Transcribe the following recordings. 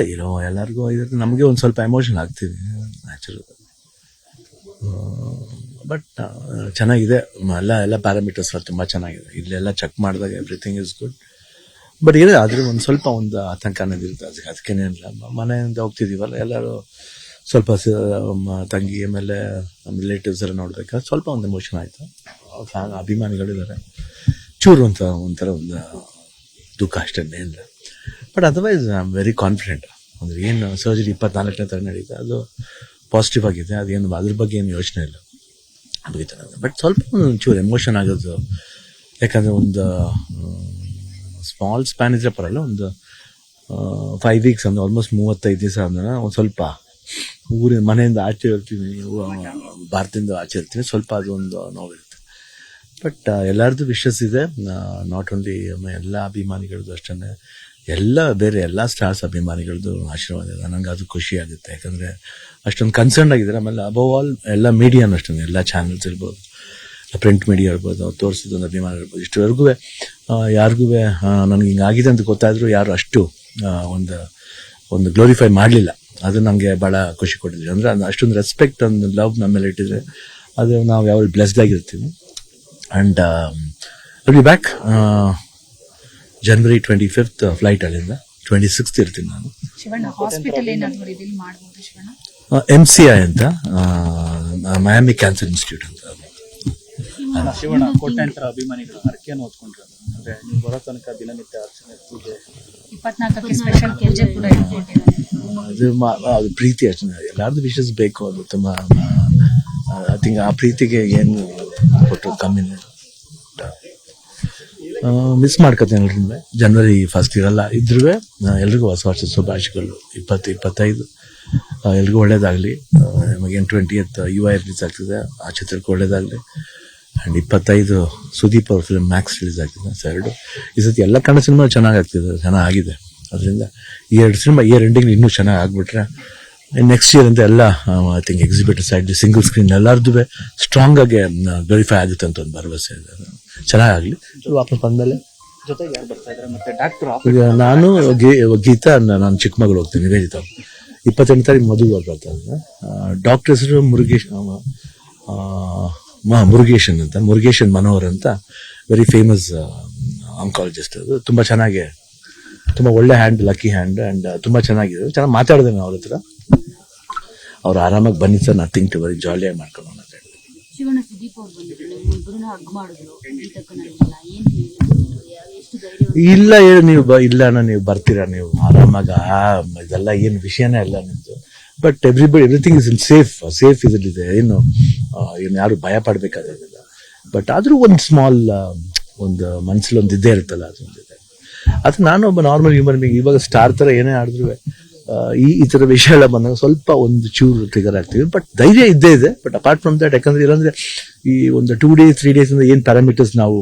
ಏನೋ ಎಲ್ಲರಿಗೂ ಇದ್ರೆ ನಮಗೆ ಒಂದು ಸ್ವಲ್ಪ ಎಮೋಷನ್ ಆಗ್ತೀವಿ ನ್ಯಾಚುರಲ್ ಬಟ್ ಚೆನ್ನಾಗಿದೆ. ಎಲ್ಲ ಎಲ್ಲ ಪ್ಯಾರಾಮೀಟರ್ಸ್ ತುಂಬ ಚೆನ್ನಾಗಿದೆ. ಇಲ್ಲೆಲ್ಲ ಚೆಕ್ ಮಾಡಿದಾಗ ಎವ್ರಿಥಿಂಗ್ ಇಸ್ ಗುಡ್ ಬಟ್ ಇದೆ ಆದರೆ ಒಂದು ಸ್ವಲ್ಪ ಒಂದು ಆತಂಕ ಅನ್ನೋದು ಇರುತ್ತೆ. ಅದಕ್ಕೆ ಅದಕ್ಕೇನಿಲ್ಲ ಮನೆಯಿಂದ ಹೋಗ್ತಿದ್ದೀವಲ್ಲ ಎಲ್ಲರೂ ಸ್ವಲ್ಪ ತಂಗಿ ಆಮೇಲೆ ನಮ್ಮ ರಿಲೇಟಿವ್ಸ್ ಎಲ್ಲ ನೋಡ್ಬೇಕಾದ್ರೆ ಸ್ವಲ್ಪ ಒಂದು ಎಮೋಷನ್ ಆಯಿತು. ಫ್ಯಾನ್ ಅಭಿಮಾನಿಗಳಿದ್ದಾರೆ ಚೂರು ಅಂತ ಒಂಥರ ಒಂದು ದುಃಖ ಅಷ್ಟೇ ಇಲ್ಲ. But otherwise I am very confident ಅಂದರೆ ಏನು ಸರ್ಜರಿ ಇಪ್ಪತ್ನಾಲ್ಕನೇ ತರ ನಡೀತಾ ಅದು ಪಾಸಿಟಿವ್ ಆಗಿದೆ. ಅದೇನು ಅದ್ರ ಬಗ್ಗೆ ಏನು ಯೋಚನೆ ಇಲ್ಲ. ಅದು ಬಟ್ ಸ್ವಲ್ಪ ಒಂಚೂರು ಎಮೋಷನ್ ಆಗೋದು. ಯಾಕಂದರೆ ಒಂದು ಸ್ಮಾಲ್ ಸ್ಪ್ಯಾನ್ ಇದ್ರೆ ಪರಲ್ಲ ಒಂದು ಫೈವ್ ವೀಕ್ಸ್ ಅಂದ್ರೆ ಆಲ್ಮೋಸ್ಟ್ ಮೂವತ್ತೈದು ದಿವಸ ಅಂದ್ರೆ ಒಂದು ಸ್ವಲ್ಪ ಊರಿನ ಮನೆಯಿಂದ ಆಚೆ ಇರ್ತೀನಿ. ಭಾರತದಿಂದ ಆಚೆ ಇರ್ತೀನಿ. ಸ್ವಲ್ಪ ಅದು ಒಂದು ನೋವಿರುತ್ತೆ. ಬಟ್ ಎಲ್ಲರದ್ದು ವಿಶಸ್ ಇದೆ. ನಾಟ್ ಓನ್ಲಿ ಎಲ್ಲ ಅಭಿಮಾನಿಗಳದ್ದು ಅಷ್ಟೇ ಎಲ್ಲ ಬೇರೆ ಎಲ್ಲ ಸ್ಟಾರ್ಸ್ ಅಭಿಮಾನಿಗಳದ್ದು ಆಶೀರ್ವಾದ ಇದೆ. ನನಗೆ ಅದು ಖುಷಿ ಆಗುತ್ತೆ. ಯಾಕಂದರೆ ಅಷ್ಟೊಂದು ಕನ್ಸರ್ನ್ ಆಗಿದ್ದಾರೆ. ಆಮೇಲೆ ಅಬವ್ ಆಲ್ ಎಲ್ಲ ಮೀಡಿಯಾನು ಅಷ್ಟೊಂದು, ಎಲ್ಲ ಚಾನಲ್ಸ್ ಇರ್ಬೋದು ಪ್ರಿಂಟ್ ಮೀಡಿಯಾ ಇರ್ಬೋದು, ಅವ್ರು ತೋರಿಸಿದ ಒಂದು ಅಭಿಮಾನ ಇರ್ಬೋದು. ಇಷ್ಟವರೆಗೂ ಯಾರಿಗೂ ನನಗೆ ಹಿಂಗಾಗಿದೆ ಅಂತ ಗೊತ್ತಾದರೂ ಯಾರು ಅಷ್ಟು ಒಂದು ಒಂದು ಗ್ಲೋರಿಫೈ ಮಾಡಲಿಲ್ಲ. ಅದು ನನಗೆ ಭಾಳ ಖುಷಿ ಕೊಟ್ಟಿದೆ. ಅಂದರೆ ಅಷ್ಟೊಂದು ರೆಸ್ಪೆಕ್ಟ್ ಒಂದು ಲವ್ ನಮ್ಮ ಮೇಲೆ ಇಟ್ಟಿದ್ರೆ ಅದು ನಾವು ಯಾವಾಗ ಬ್ಲೆಸ್ಡ್ ಆಗಿರ್ತೀವಿ. And will be back January twenty fifth flight ಅಲ್ಲಿಂದ. ಟ್ವೆಂಟಿ ಸಿಕ್ಸ್ತ್ ಇರ್ತೀನಿ ನಾನು. ಶಿವಣ್ಣ ಹಾಸ್ಪಿಟಲ್ ಏನಾದ್ರು ರಿವೀಲ್ ಮಾಡ್ಬೋದು ಶಿವಣ್ಣ? ಎಂ ಸಿ ಐ ಅಂತ ಮಯಾಮಿ ಕ್ಯಾನ್ಸರ್ ಇನ್ಸ್ಟಿಟ್ಯೂಟ್ ಅಂತ. ಅದು. ಶಿವಣ್ಣ ಕೋಟ್ಯಾಂತರ ಅಭಿಮಾನಿಗಳು ಹರಕೆಯನ್ನು ಹೊತ್ಕೊಂಡ್ರು ಅಂದ್ರೆ ನೀವು ಬರೋ ತನಕ ದಿನನಿತ್ಯ ಅರ್ಚನೆ ಪೂಜೆ. ಇಪ್ಪತ್ನಾಲ್ಕಕ್ಕೆ ಸ್ಪೆಷಲ್ ಪೂಜೆ ಕೂಡ ಇಟ್ಕೊಂಡಿದ್ದಾರೆ ಅದು ಮಾ- ಅದು ಪ್ರೀತಿ ಅಷ್ಟೇ. ಎಲ್ಲಾರ್ದು ವಿಶಸ್ ಬೇಕು ಅದು ತುಂಬ ಐ ಥಿಂಕ್ ಆ ಪ್ರೀತಿಗೆ ಏನು ಕೊಟ್ಟು ಕಮ್ಮಿನೇ ಮಿಸ್ ಮಾಡ್ಕೊತೇನೆ ಜನವರಿ ಫಸ್ಟ್ ಇರಲ್ಲ ಇದ್ರೂ ಎಲ್ರಿಗೂ ಹೊಸ ವರ್ಷದ ಶುಭಾಶಯಗಳು. ಇಪ್ಪತ್ತು, ಇಪ್ಪತ್ತೈದು. ಎಲ್ರಿಗೂ ಒಳ್ಳೇದಾಗಲಿ. ನಮಗೇನು ಟ್ವೆಂಟಿ ಎತ್ ಯು ಐ ರಿಲೀಸ್ ಆಗ್ತಿದೆ. ಆ ಚಿತ್ರಕ್ಕೆ ಒಳ್ಳೇದಾಗಲಿ. ಆ್ಯಂಡ್ ಇಪ್ಪತ್ತೈದು ಸುದೀಪ್ ಅವ್ರ ಫಿಲ್ಮ್ ಮ್ಯಾಕ್ಸ್ ರಿಲೀಸ್ ಆಗ್ತಿದೆ. ಸೊ ಎರಡು. ಈ ಸತಿ ಎಲ್ಲ ಕನ್ನಡ ಸಿನಿಮಾ ಚೆನ್ನಾಗಿ ಆಗ್ತಿದೆ. ಚೆನ್ನಾಗಿದೆ. ಅದರಿಂದ ಈ ಎರಡು ಸಿನಿಮಾ ಇಯರ್ ಎಂಡಿಂಗ್ ಇನ್ನೂ ಚೆನ್ನಾಗಿ ಆಗಿಬಿಟ್ರೆ ನೆಕ್ಸ್ಟ್ ಇಯರ್ ಅಂತ ಎಲ್ಲ I think exhibitor side single screen ಎಲ್ಲರದ್ದು ಸ್ಟ್ರಾಂಗ್ ಆಗಿ ವೆರಿಫೈ ಆಗುತ್ತೆ ಅಂತ ಒಂದು ಭರವಸೆ ಇದೆ. ಚೆನ್ನಾಗಾಗಲಿ ವಾಪಸ್ ಬಂದಮೇಲೆ? ಜೊತೆಗೆ ಯಾರು ಬರ್ತಾ ಇದ್ದಾರೆ ಮತ್ತೆ ಡಾಕ್ಟರ್ ಈಗ ನಾನು ಗಿ- ಗೀತಾ ನಾನು ಚಿಕ್ಕಮಗಳು ಹೋಗ್ತೀನಿ ನಿವೇದಿತ ಇಪ್ಪತ್ತೆಂಟು ತಾರೀಕು ಮದುವೆ ಬರ್ತಾ ಇದ್ದಾರೆ ಡಾಕ್ಟರ್ ಹೆಸರು ಮುರುಗೇಶ್ ಆ, ಮ- ಮುರುಗೇಶನ್ ಅಂತ ಮುರುಗೇಶನ್ ಮನೋಹರ್ ಅಂತ ವೆರಿ ಫೇಮಸ್ ಆಂಕಾಲಜಿಸ್ಟ್ ಅದು. ತುಂಬ ಚೆನ್ನಾಗಿ ತುಂಬ ಒಳ್ಳೆ ಹ್ಯಾಂಡ್ ಲಕ್ಕಿ ಹ್ಯಾಂಡ್ ಆ್ಯಂಡ್ ತುಂಬ ಚೆನ್ನಾಗಿದೆ. ಚೆನ್ನಾಗಿ ಮಾತಾಡಿದೆ ನಾನು ಅವ್ರ ಹತ್ರ. ಅವ್ರು ಆರಾಮಾಗಿ ಬನ್ನಿ ಸರ್ ನಥಿಂಗ್ ಟು ವೆರಿ ಜಾಲಿಯಾಗಿ ಮಾಡ್ಕೊಂಡು ಅಂತ ಹೇಳಿ. ಶಿವಣ್ಣ ಸುದೀಪ್ ಅವ್ರು ಬಂದಿದ್ರು ಹಗ್ ಮಾಡಿದ್ರು ಇಲ್ಲ, ಹೇಳಿ, ನೀವು ಬ ಇಲ್ಲ ಅಣ್ಣ, ನೀವು ಬರ್ತೀರಾ, ನೀವು ಆರಾಮಾಗ? ಇದೆಲ್ಲ ಏನು ವಿಷಯನೇ ಅಲ್ಲ ನಿಮ್ದು. But everybody everything is in safe safe ಇದರಲ್ಲಿದೆ ಏನು ಏನು ಯಾರು ಭಯ ಪಡಬೇಕಾದಿಲ್ಲ ಬಟ್ ಆದರೂ ಒಂದು ಸ್ಮಾಲ್ ಒಂದು ಮನಸ್ಸಲ್ಲಿ ಒಂದು ಇದ್ದೇ ಇರುತ್ತಲ್ಲ, ಅದೊಂದಿದೆ. ಅದು ನಾನು ಒಬ್ಬ ನಾರ್ಮಲ್ ಹ್ಯೂಮನ್ ಬೀಂಗ್ ಇವಾಗ ಸ್ಟಾರ್ ಥರ ಏನೇ ಆಡಿದ್ರು ಈ ಈ ಥರ ವಿಷಯ ಎಲ್ಲ ಬಂದಾಗ ಸ್ವಲ್ಪ ಒಂದು ಚೂರು ಟ್ರಿಗರ್ ಆಗ್ತೀವಿ ಬಟ್ ಧೈರ್ಯ ಇದ್ದೇ ಇದೆ. ಬಟ್ ಅಪಾರ್ಟ್ ಫ್ರಮ್ ದಟ್ ಯಾಕಂದ್ರೆ ಇಲ್ಲಾಂದ್ರೆ ಈ ಒಂದು ಟೂ ಡೇಸ್ ತ್ರೀ ಡೇಸ್ ಇಂದ ಏನು ಪ್ಯಾರಾಮೀಟರ್ಸ್ ನಾವು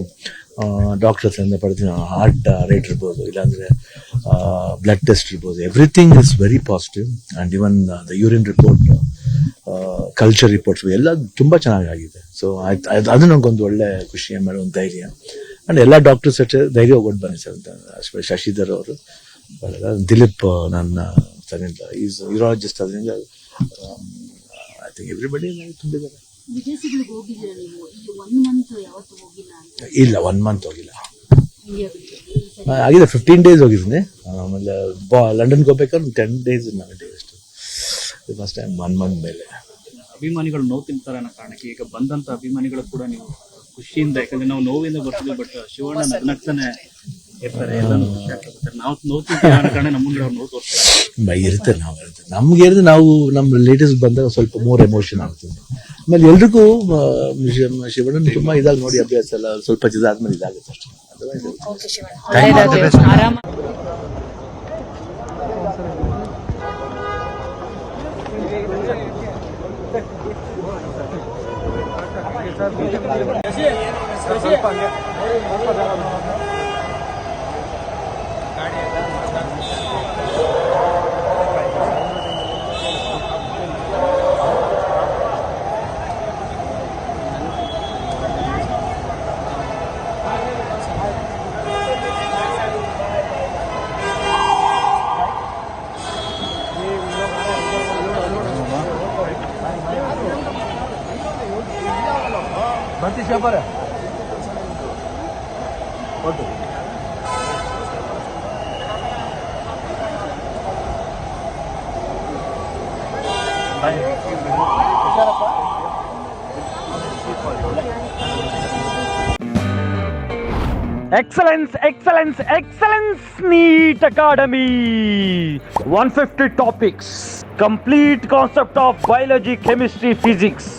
ಡಾಕ್ಟರ್ಸ್ ಇಂದ ಪಡ್ತೀವಿ ಹಾರ್ಟ್ ರೇಟ್ ಇರ್ಬೋದು, ಇಲ್ಲಾಂದ್ರೆ ಬ್ಲಡ್ ಟೆಸ್ಟ್ ಇರ್ಬೋದು everything is very positive and even the urine report culture reports ಎಲ್ಲ ತುಂಬ ಚೆನ್ನಾಗಾಗಿದೆ. ಸೊ ಆಯ್ತು ಅದು ನಂಗೊಂದು ಒಳ್ಳೆ ಖುಷಿ ಆಮೇಲೆ ಒಂದು ಧೈರ್ಯ. ಆ್ಯಂಡ್ ಎಲ್ಲ ಡಾಕ್ಟರ್ಸ್ ಅಷ್ಟೇ ಧೈರ್ಯ ಹೋಗ್ಬಿಟ್ಟು ಬನ್ನಿ ಸರ್ ಅಂತ ಶಶಿಧರ್ ಅವರು. ದಿಲೀಪ್ ನನ್ನ ಸರಿಂದ ಈಸ್ ಯೂರಾಲಜಿಸ್ಟ್ ಅದರಿಂದ ಐ ಥಿಂಕ್ ಎವ್ರಿಬಡಿ ತುಂಬಿದ್ದಾರೆ. ವಿದೇಶಗಳಿಗೆ ಹೋಗಿದ್ದೀರಾ ನೀವು? ಈ ಒನ್ ಮಂತ್ ಯಾವತ್ತು ಹೋಗಿಲ್ಲ ಇಲ್ಲ ಒನ್ ಮಂತ್ ಹೋಗಿಲ್ಲ. ಆಗಿದೆ ಫಿಫ್ಟೀನ್ ಡೇಸ್ ಹೋಗಿದ್ದೀನಿ. ಆಮೇಲೆ ಬಾ ಲಂಡನ್ಗೆ ಹೋಗ್ಬೇಕಾದ್ರೆ ಟೆನ್ ಡೇಸ್ ನಾನು ಡೇ ಅಷ್ಟು ಫಸ್ಟ್ ಟೈಮ್ ಒನ್ ಮಂತ್ ಮೇಲೆ. ಅಭಿಮಾನಿಗಳು ನೋವು ತಿಂತಾರೆ ಅನ್ನೋ ಕಾರಣಕ್ಕೆ ಈಗ ಬಂದಂತ ಅಭಿಮಾನಿಗಳು ಕೂಡ ನೀವು ಖುಷಿಯಿಂದ ಯಾಕಂದ್ರೆ ನಾವು ನೋವಿಂದ ಬರ್ತೀವಿ ಬಟ್ ಶಿವಣ್ಣ ನಗ್ನಗ್ತಾನೆ ಇರ್ತಾರೆ. ನಾವು ನೋಡ್ತೀವಿ ಬೈ ಇರುತ್ತೆ ನಾವು ಇರುತ್ತೆ. ನಮ್ಗೆ ಇರುತ್ತೆ ನಾವು ನಮ್ಮ ಲೇಟೆಸ್ಟ್ ಬಂದಾಗ ಸ್ವಲ್ಪ ಮೋರ್ ಎಮೋಷನ್ ಆಗ್ತದೆ ಆಮೇಲೆ ಎಲ್ರಿಗೂ ಶಿವಣ್ಣ ತುಂಬಾ ಇದಾಗಿ ನೋಡಿ ಅಭ್ಯಾಸ ಎಲ್ಲ. ಸ್ವಲ್ಪ ಇದಾದ್ಮೇಲೆ ಇದಾಗುತ್ತೆ ಅಷ್ಟೇ. ಆರಾಮ. ಸ್ವಲ್ಪ ಇರುತ್ತೆ. ಓಕೆ ಶಿವಣ್ಣ ಆರಾಮ Excellence, excellence, excellence, NEET Academy. 150 topics, complete concept of biology, chemistry, physics.